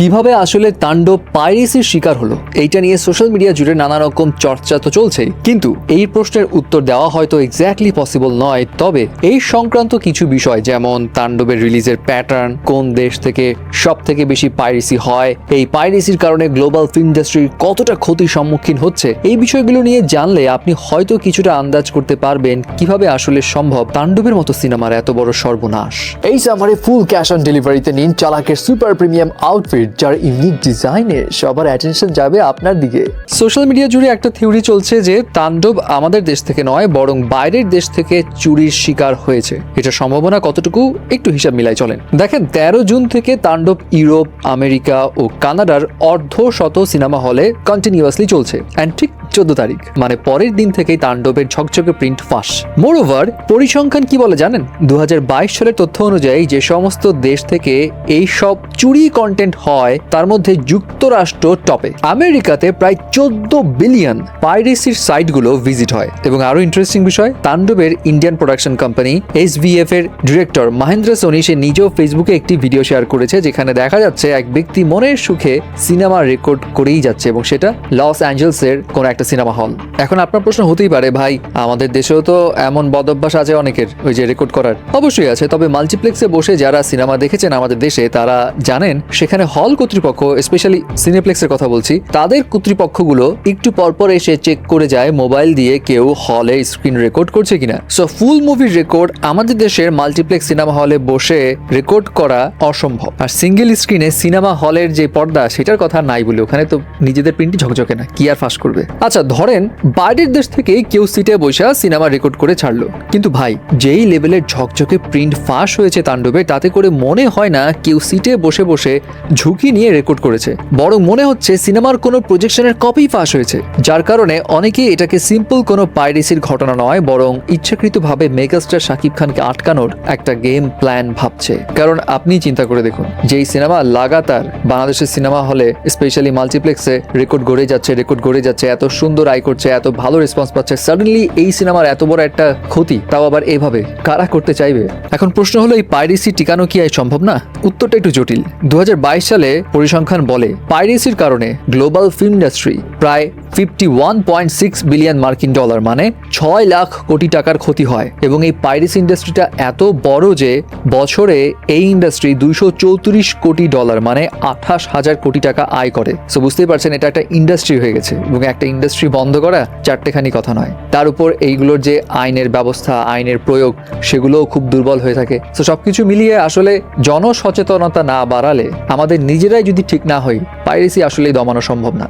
কীভাবে আসলে তাণ্ডব পাইরেসির শিকার হলো, এইটা নিয়ে সোশ্যাল মিডিয়া জুড়ে নানা রকম চর্চা তো চলছেই। কিন্তু এই প্রশ্নের উত্তর দেওয়া হয়তো এক্স্যাক্টলি পসিবল নয়, তবে এই সংক্রান্ত কিছু বিষয় যেমন তাণ্ডবের রিলিজের প্যাটার্ন কোন দেশ থেকে সব থেকে বেশি পাইরেসি হয়, এই পাইরেসির কারণে গ্লোবাল ফিল্ম ইন্ডাস্ট্রির কতটা ক্ষতির সম্মুখীন হচ্ছে, এই বিষয়গুলো নিয়ে জানলে আপনি হয়তো কিছুটা আন্দাজ করতে পারবেন কীভাবে আসলে সম্ভব তাণ্ডবের মতো সিনেমার এত বড় সর্বনাশ। এই সামারে ফুল ক্যাশ অন ডেলিভারিতে নিন চালাকের সুপার প্রিমিয়াম আউটফিট যার ইউনিক ডিজাইনে সবার অ্যাটেনশন যাবে আপনার দিকে। সোশ্যাল মিডিয়া জুড়ে একটা থিওরি চলছে যে তাণ্ডব আমাদের দেশ থেকে নয়, বরং বাইরের দেশ থেকে চুরির শিকার হয়েছে। এটা সম্ভাবনা কতটুকু একটু হিসাব মিলাই চলেন। দেখেন, তেরো জুন থেকে তাণ্ডব ইউরোপ, আমেরিকা ও কানাডার অর্ধ শত সিনেমা হলে কন্টিনিউয়াসলি চলছে। অ্যান্ড ঠিক চোদ্দ তারিখ মানে পরের দিন থেকেই তাণ্ডবের ঝকঝকে প্রিন্ট ফাঁস। মোর ওভার পরিসংখ্যান কি বলে জানেন? দু সালের তথ্য অনুযায়ী যে সমস্ত দেশ থেকে এই সব চুরি কন্টেন্ট হয়, তার মধ্যে যুক্তরাষ্ট্র টপে আমেরিকাতে প্রায় চোদ্দ বিলিয়ন পাইরেসির সাইটগুলো ভিজিট হয়। এবং আরও ইন্টারেস্টিং বিষয়, তাণ্ডবের ইন্ডিয়ান প্রোডাকশন কোম্পানি এস এর ডিরেক্টর মহেন্দ্র সোনি, সে নিজেও ফেসবুকে একটি ভিডিও শেয়ার করেছে, যেখানে দেখা যাচ্ছে এক ব্যক্তি মনের সুখে সিনেমা রেকর্ড করেই যাচ্ছে এবং সেটা লস অ্যাঞ্জেলসের কোনো একটা সিনেমা হল। এখন আপনার প্রশ্ন হতেই পারে, ভাই, আমাদের দেশেও তো এমন বদ অভ্যাস আছে অনেকের, ওই যে রেকর্ড করার। অবশ্যই আছে, তবে মাল্টিপ্লেক্সে বসে যারা সিনেমা দেখেছেন আমাদের দেশে, তারা জানেন সেখানে হল কর্তৃপক্ষ স্পেশালি সিনেপ্লেক্সের কথা বলছি, তাদের কর্তৃপক্ষগুলো একটু পরপর এসে চেক করে যায় মোবাইল দিয়ে কেউ হলে স্ক্রিন রেকর্ড করছে কিনা। সো ফুল মুভির রেকর্ড আমাদের দেশের মাল্টিপ্লেক্স সিনেমা হলে বসে রেকর্ড করা অসম্ভব। আর সিঙ্গেল স্ক্রিনে সিনেমা হলের যে পর্দা, সেটার কথা নাই বলে, ওখানে তো নিজেদের প্রিন্টই ঝকঝকে না, কি আর ফাঁস করবে? আচ্ছা ধরেন বাইরের দেশ থেকে কেউ সিটে বসে সিনেমা রেকর্ড করে ছাড়লো। কিন্তু ভাই, যেই লেভেলের ঝকঝকে প্রিন্ট ফাঁস হয়েছে তাণ্ডবে, তাতে করে মনে হয় না কেউ সিটে বসে বসে ঝুঁকি নিয়ে রেকর্ড করেছে। বরং মনে হচ্ছে সিনেমার কোনো প্রজেকশনের কপি ফাঁস হয়েছে। যার কারণে অনেকেই এটাকে সিম্পল কোনো পাইরেসির ঘটনা নয়, বরং ইচ্ছাকৃতভাবে মেগাস্টার শাকিব খানকে আটকানোর একটা গেম প্ল্যান ভাবছে। কারণ আপনি চিন্তা করে দেখুন, যেই সিনেমা লাগাতার বাংলাদেশের সিনেমা হলে, স্পেশালি মাল্টিপ্লেক্সে রেকর্ড গড়ে যাচ্ছে, রেকর্ড গড়ে যাচ্ছে, এত সুন্দর আয় করছে, এত ভালো রেসপন্স পাচ্ছে। সাডেনলি এই সিনেমার এত বড় একটা ক্ষতি, তাও আবার এভাবে কারা করতে চাইবে? এখন প্রশ্ন হলো, এই পাইরেসি টিকানো কি আয় সম্ভব না? উত্তরটা একটু জটিল। দু হাজার বাইশ সালে পরিসংখ্যান বলে পাইরেসির কারণে গ্লোবাল ফিল্ম ইন্ডাস্ট্রি প্রায় fifty one point six billion মার্কিন ডলার মানে ছয় লাখ কোটি টাকার ক্ষতি হয়। এবং এই পাইরেসি ইন্ডাস্ট্রিটা এত বড় যে বছরে এই ইন্ডাস্ট্রি দুইশো চৌত্রিশ কোটি ডলার মানে আঠাশ হাজার কোটি টাকা আয় করে। সো বুঝতেই পারছেন, এটা একটা ইন্ডাস্ট্রি হয়ে গেছে এবং একটা ইন্ডাস্ট্রি বন্ধ করা চারটেখানি কথা নয়। তার উপর এইগুলোর যে আইনের ব্যবস্থা, আইনের প্রয়োগ, সেগুলোও খুব দুর্বল হয়ে থাকে। তো সবকিছু মিলিয়ে আসলে জনসচেতনতা না বাড়ালে আমাদের নিজেরাই যদি ঠিক না হই পাইরেসি আসলেই দমানো সম্ভব না।